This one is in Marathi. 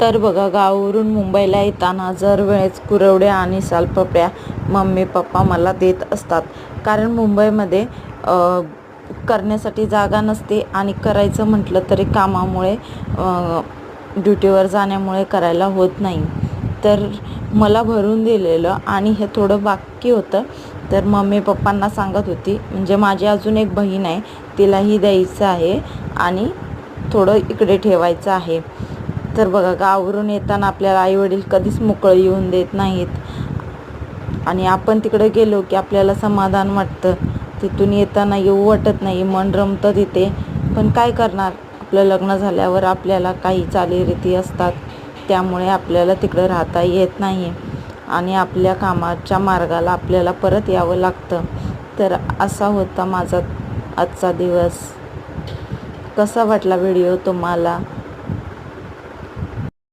तर बघा गावावरून मुंबईला येताना जर वेळेस कुरवड्या आणि सालपपड्या मम्मी पप्पा मला देत असतात. कारण मुंबईमध्ये करण्यासाठी जागा नसते आणि करायचं म्हटलं तरी कामामुळे ड्युटीवर जाण्यामुळे करायला होत नाही. तर मला भरून दिलेलं आणि हे थोडं बाकी होतं. तर मम्मी पप्पांना सांगत होती म्हणजे माझी अजून एक बहीण आहे तिलाही द्यायचं आहे आणि थोडं इकडे ठेवायचं आहे. तर बघा गावावरून येताना आपल्याला आईवडील कधीच मोकळं येऊन देत नाहीत. आणि आपण तिकडे गेलो की आपल्याला समाधान वाटतं. तिथून येताना येऊ वाटत नाही मन रमतं तिथे. पण काय करणार? आपलं लग्न झाल्यावर आपल्याला काही चालीरीती असतात. त्यामुळे आपल्याला तिकडं राहता येत नाही. आणि आपल्या कामाच्या मार्गाला आपल्याला परत यावं लागतं. तर असा होता माझा आजचा दिवस. कसा वाटला व्हिडिओ तुम्हाला?